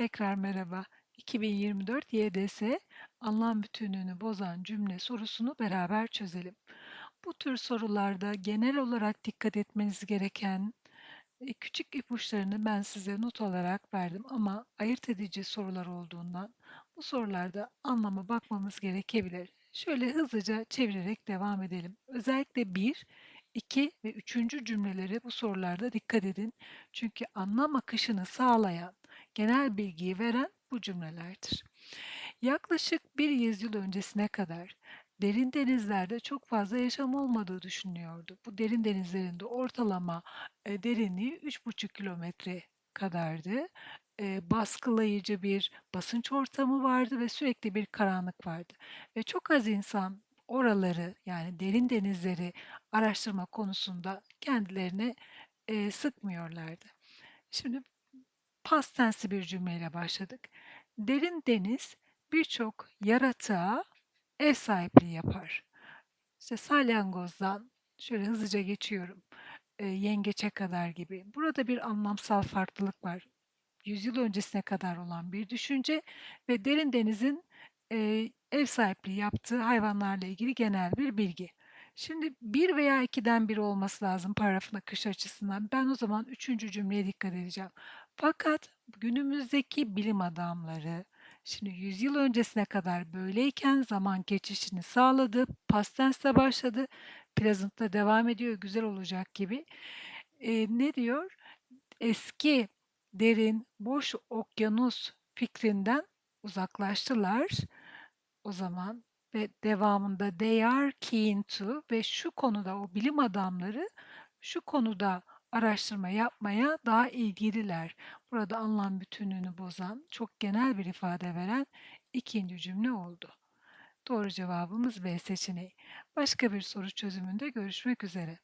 Tekrar merhaba. 2024 YDS anlam bütünlüğünü bozan cümle sorusunu beraber çözelim. Bu tür sorularda genel olarak dikkat etmeniz gereken e, küçük ipuçlarını ben size not olarak verdim ama ayırt edici sorular olduğundan bu sorularda anlama bakmamız gerekebilir. Şöyle hızlıca çevirerek devam edelim. Özellikle 1, 2 ve 3. cümlelere bu sorularda dikkat edin. Çünkü anlam akışını sağlayan, genel bilgiyi veren bu cümlelerdir. Yaklaşık bir yüzyıl öncesine kadar derin denizlerde çok fazla yaşam olmadığı düşünülüyordu. Bu derin denizlerin de ortalama e, derinliği 3,5 kilometre kadardı. E, baskılayıcı bir basınç ortamı vardı ve sürekli bir karanlık vardı. Ve çok az insan oraları yani derin denizleri araştırma konusunda kendilerine e, sıkmıyorlardı. Şimdi past bir cümleyle başladık. Derin deniz birçok yaratığa ev sahipliği yapar. İşte salyangozdan şöyle hızlıca geçiyorum. E, yengeçe kadar gibi. Burada bir anlamsal farklılık var. Yüzyıl öncesine kadar olan bir düşünce ve derin denizin e, ev sahipliği yaptığı hayvanlarla ilgili genel bir bilgi. Şimdi bir veya ikiden biri olması lazım paragrafın akışı açısından. Ben o zaman üçüncü cümleye dikkat edeceğim. Fakat günümüzdeki bilim adamları, şimdi yüzyıl öncesine kadar böyleyken zaman geçişini sağladı, past tense'le başladı, present'la devam ediyor, güzel olacak gibi. Eee, ne diyor? Eski, derin, boş okyanus fikrinden uzaklaştılar o zaman ve devamında they are keen to ve şu konuda o bilim adamları şu konuda araştırma yapmaya daha ilgililer. Burada anlam bütünlüğünü bozan, çok genel bir ifade veren ikinci cümle oldu. Doğru cevabımız B seçeneği. Başka bir soru çözümünde görüşmek üzere.